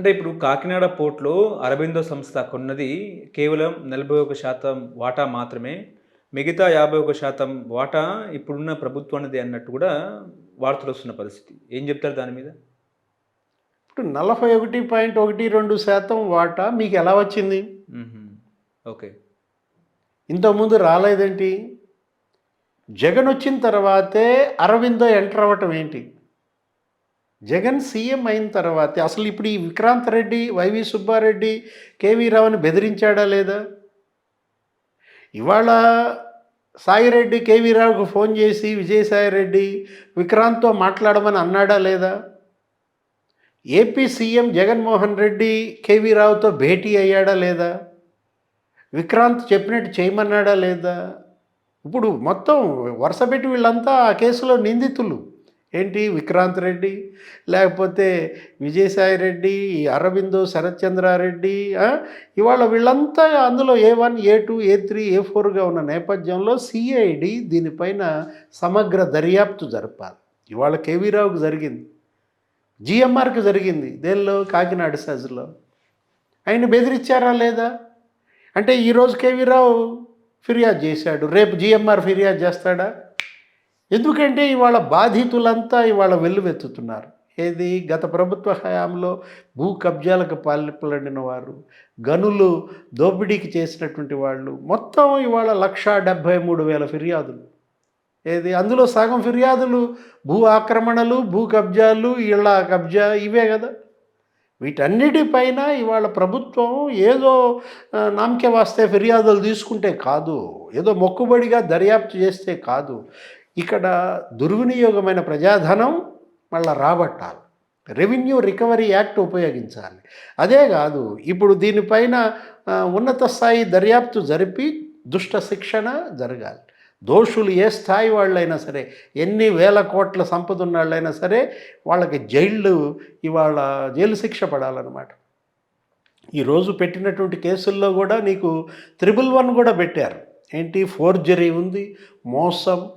అంటే ఇప్పుడు కాకినాడ పోర్ట్‌లో అరబిందో సంస్థ కొన్నది కేవలం 41% వాటా మాత్రమే. మిగతా 51% వాటా ఇప్పుడున్న ప్రభుత్వానిదే అన్నట్టు కూడా వార్తలొస్తున్న పరిస్థితి. ఏం చెప్తారు దాని మీద? ఇప్పుడు 41.12% వాటా మీకెలా వచ్చింది? హుహు. ఓకే. ఇంతకుముందు రాలేదేంటి? జగన్ వచ్చిన తర్వాతే అరవిందో ఎంటర్ అవ్వటం ఏంటి? జగన్ సీఎం అయిన తర్వాత అసలు ఇప్పుడు ఈ Vikrant Reddy, Y V Subbareddy, K V రావుని బెదిరించాడా లేదా? ఇవాళ సాయిరెడ్డి కేవీ రావుకు ఫోన్ చేసి విజయసాయిరెడ్డి విక్రాంత్‌తో మాట్లాడమని అన్నాడా లేదా? A P C M Jaganmohan Reddy K V రావుతో భేటీ అయ్యాడా లేదా? విక్రాంత్ చెప్పినట్టు చేయమన్నాడా లేదా? ఇప్పుడు మొత్తం వరుసపెట్టి వీళ్ళంతా ఆ కేసులో నిందితులు. ఏంటి విక్రాంత్ రెడ్డి, లేకపోతే విజయసాయి రెడ్డి అరవిందో, శరత్చంద్రారెడ్డి ఇవాళ వీళ్ళంతా అందులో ఏ1, ఏ2, ఏ3, ఏ4గా ఉన్న నేపథ్యంలో సిఐడి దీనిపైన సమగ్ర దర్యాప్తు జరపాలి. ఇవాళ కేవీ రావుకు జరిగింది. జిఎంఆర్కి జరిగింది. దేనిలో? కాకినాడ సజ్లో ఆయన బెదిరించారా లేదా? అంటే ఈరోజు కేవీ రావు ఫిర్యాదు చేశాడు. రేపు జిఎంఆర్ ఫిర్యాదు చేస్తాడా? ఎందుకంటే ఇవాళ బాధితులంతా ఇవాళ వెల్లువెత్తుతున్నారు. ఏది? గత ప్రభుత్వ హయాంలో భూ కబ్జాలకు పాల్పడిన వారు, గనులు దోపిడీకి చేసినటువంటి వాళ్ళు మొత్తం ఇవాళ 1,73,000 ఫిర్యాదులు. ఏది? అందులో సగం ఫిర్యాదులు భూ ఆక్రమణలు, భూ కబ్జాలు, ఇళ్ళ కబ్జా ఇవే కదా వీటన్నిటిపైన ఇవాళ ప్రభుత్వం ఏదో నామకే వాస్తే ఫిర్యాదులు తీసుకుంటే కాదు. ఏదో మొక్కుబడిగా దర్యాప్తు చేస్తే కాదు. ఇక్కడ దుర్వినియోగమైన ప్రజాధనం మళ్ళీ రాబట్టాలి. రెవెన్యూ రికవరీ యాక్ట్ ఉపయోగించాలి. అదే కాదు ఇప్పుడు దీనిపైన ఉన్నత స్థాయి దర్యాప్తు జరిపి దుష్ట శిక్షణ జరగాలి. దోషులు ఏ స్థాయి వాళ్ళైనా సరే, ఎన్ని వేల కోట్ల సంపద ఉన్నవాళ్ళైనా సరే వాళ్ళకి జైళ్ళు ఇవాళ జైలు శిక్ష పడాలన్నమాట. ఈరోజు పెట్టినటువంటి కేసుల్లో కూడా నీకు త్రిబుల్ వన్ కూడా పెట్టారు. ఏంటి? ఫోర్జరీ ఉంది, మోసం,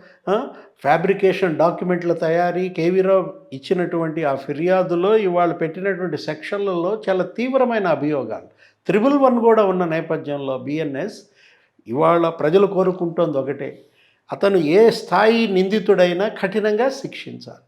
ఫ్యాబ్రికేషన్ డాక్యుమెంట్ల తయారీ, కేవీరావు ఇచ్చినటువంటి ఆ ఫిర్యాదులో ఇవాళ పెట్టినటువంటి సెక్షన్లలో చాలా తీవ్రమైన అభియోగాలు. త్రిబుల్ వన్ కూడా ఉన్న నేపథ్యంలో బిఎన్ఎస్ ఇవాళ ప్రజలు కోరుకుంటోంది ఒకటే. అతను ఏ స్థాయి నిందితుడైనా కఠినంగా శిక్షించాలి.